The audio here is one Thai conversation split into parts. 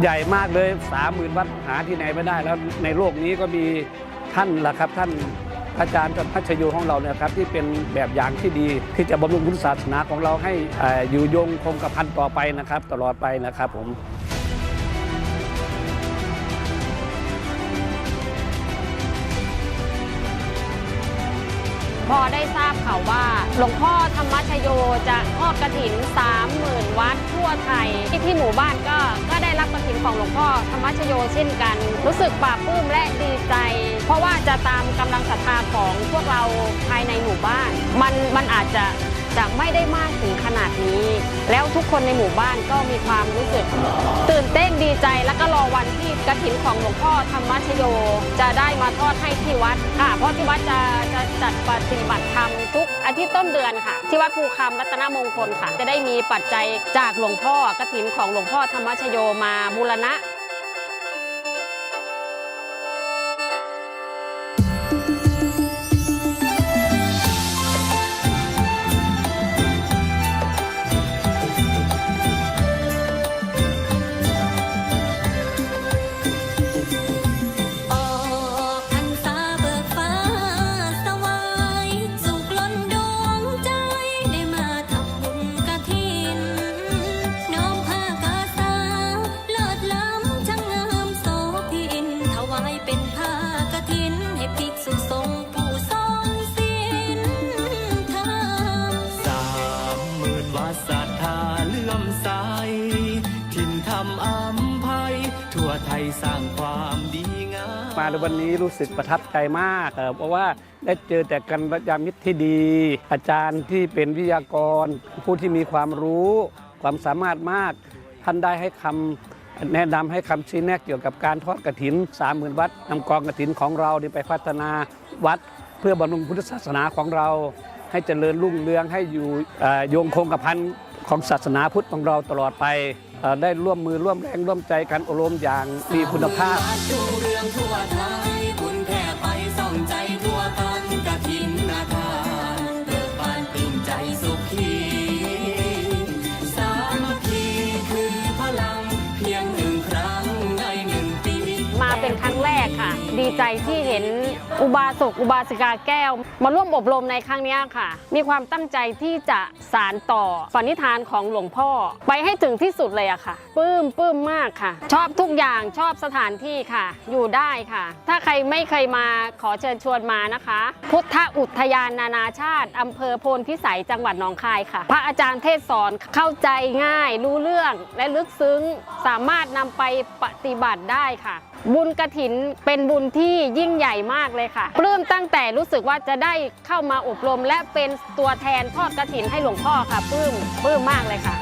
ใหญ่มากเลยสามหมื่นวัดหาที่ไหนไม่ได้แล้วในโลกนี้ก็มีท่านละครับ ท่านอาจารย์พัชโยของเราเนี่ยครับที่เป็นแบบอย่างที่ดีที่จะบำรุงพุทธศาสนาของเราให้อยู่ยงคงกระพันต่อไปนะครับ ตลอดไปนะครับผม พอได้ทราบข่าวว่า หลวงพ่อธรรมชโยจะทอดกระถิน 30,000 วัดทั่วไทย ที่ที่หมู่บ้านก็ก็ได้รับกระถินของหลวงพ่อธรรมชโยเช่นกัน รู้สึกปลาบปลื้มและดีใจ เพราะว่าจะตามกำลังศรัทธาของพวกเราภายในหมู่บ้าน มันมันอาจจะ จะไม่ได้มากถึงขนาดนี้ แล้วทุกคนในหมู่บ้านก็มีความรู้สึก ตื่นเต้นดีใจแล้วก็รอวันที่กระถินของหลวงพ่อธรรมชโย จะได้มาทอดให้ที่วัดค่ะ เพราะที่วัดจะจะจัดปฏิบัติธรรมทุกอาทิตย์ต้นเดือนค่ะ ที่วัดภูคำรัตนมงคลค่ะ จะได้มีปัจจัยจากหลวงพ่อกระถินของหลวงพ่อธรรมชโยมาบูรณะ ในวันนี้รู้สึกประทับใจมากเพราะว่าได้เจอแต่กันรยามิตรที่ดี อาจารย์ที่เป็นวิทยากร ผู้ที่มีความรู้ ความสามารถมาก ท่านได้ให้คำแนะนำให้คำชี้แนะเกี่ยวกับการทอดกระถินสามหมื่นวัดนำกองกระถินของเราไปพัฒนาวัด เพื่อบำรุงพุทธศาสนาของเรา ให้เจริญรุ่งเรืองให้อยู่โยงคงกระพันของศาสนาพุทธของเราตลอดไป ได้ร่วมมือร่วมแรงร่วมใจกันอบรมอย่างมีคุณภาพ ดีใจที่เห็นอุบาสกอุบาสิกาแก้ว มาร่วมอบรมในครั้งนี้ค่ะ มีความตั้งใจที่จะสารต่อปณิธานของหลวงพ่อ ไปให้ถึงที่สุดเลยอะค่ะปลื้มปลื้มมากค่ะ ชอบทุกอย่างชอบสถานที่ค่ะ อยู่ได้ค่ะ ถ้าใครไม่เคยมาขอเชิญชวนมานะคะ พุทธอุทยานนานาชาติอำเภอโพนพิสัยจังหวัดหนองคายค่ะ พระอาจารย์เทศสอนเข้าใจง่าย รู้เรื่องและลึกซึ้ง สามารถนำไปปฏิบัติได้ค่ะ บุญกระถินเป็นบุญที่ยิ่งใหญ่มากเลยค่ะ ปลื้มตั้งแต่รู้สึกว่าจะได้เข้ามาอบรม และเป็นตัวแทนทอดกระถินให้หลวงพ่อค่ะปลื้มปลื้มมากเลยค่ะ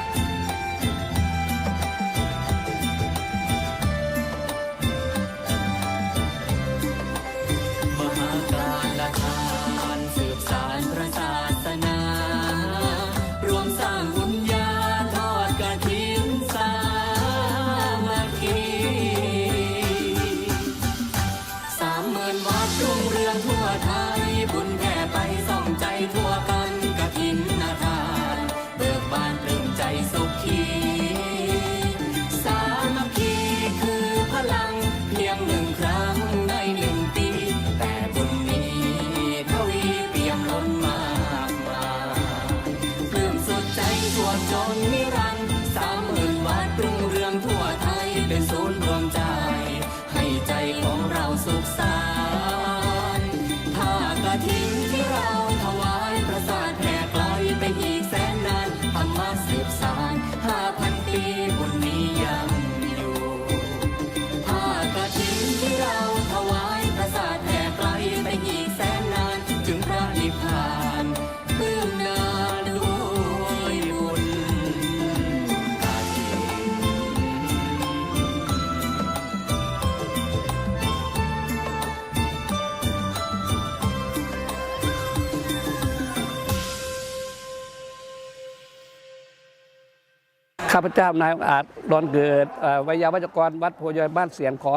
ข้าพเจ้านายองอาจดอนเกิดวิยาวัจกรวัดโพยอยบ้านเสียงขอ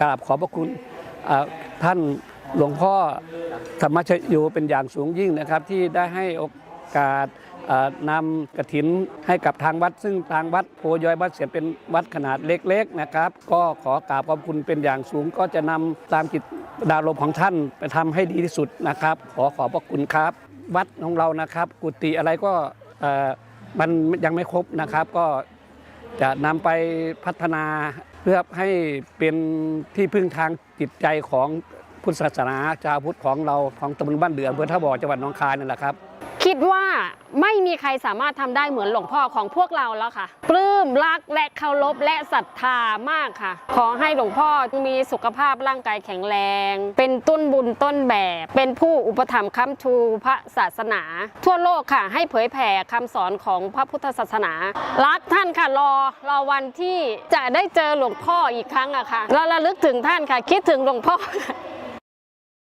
กราบขอบพระคุณท่านหลวงพ่อธรรมชโยเป็นอย่างสูงยิ่งนะครับ ที่ได้ให้โอกาสนำกระถินให้กับทางวัด ซึ่งทางวัดโพยอยวัดเสียนเป็นวัดขนาดเล็กๆนะครับ ก็ขอกราบขอบคุณเป็นอย่างสูง ก็จะนำตามจิตดารมของท่านไปทำให้ดีที่สุดนะครับ ขอขอบพระคุณครับ วัดของเรานะครับ กุฏิอะไรก็ มันยังไม่ครบนะครับก็จะนำไปพัฒนาเพื่อให้เป็นที่พึ่งทางจิตใจของพุทธศาสนาชาวพุทธของเราของตำบลบ้านเดืออำเภอท่าบ่อจังหวัดหนองคายนั่นแหละครับ คิดว่าไม่มีใครสามารถทำได้เหมือนหลวงพ่อของพวกเราแล้วค่ะ ปลื้มรักและ เคารพและศรัทธามากค่ะ ขอให้หลวงพ่อมีสุขภาพร่างกายแข็งแรง เป็นต้นบุญต้นแบบ เป็นผู้อุปถัมภ์ค้ำชูพระศาสนา ทั่วโลกค่ะ ให้เผยแผ่คำสอนของพระพุทธศาสนา รักท่านค่ะรอรอวันที่จะได้เจอหลวงพ่ออีกครั้งอะค่ะเราระลึกถึงท่านค่ะ คิดถึงหลวงพ่อ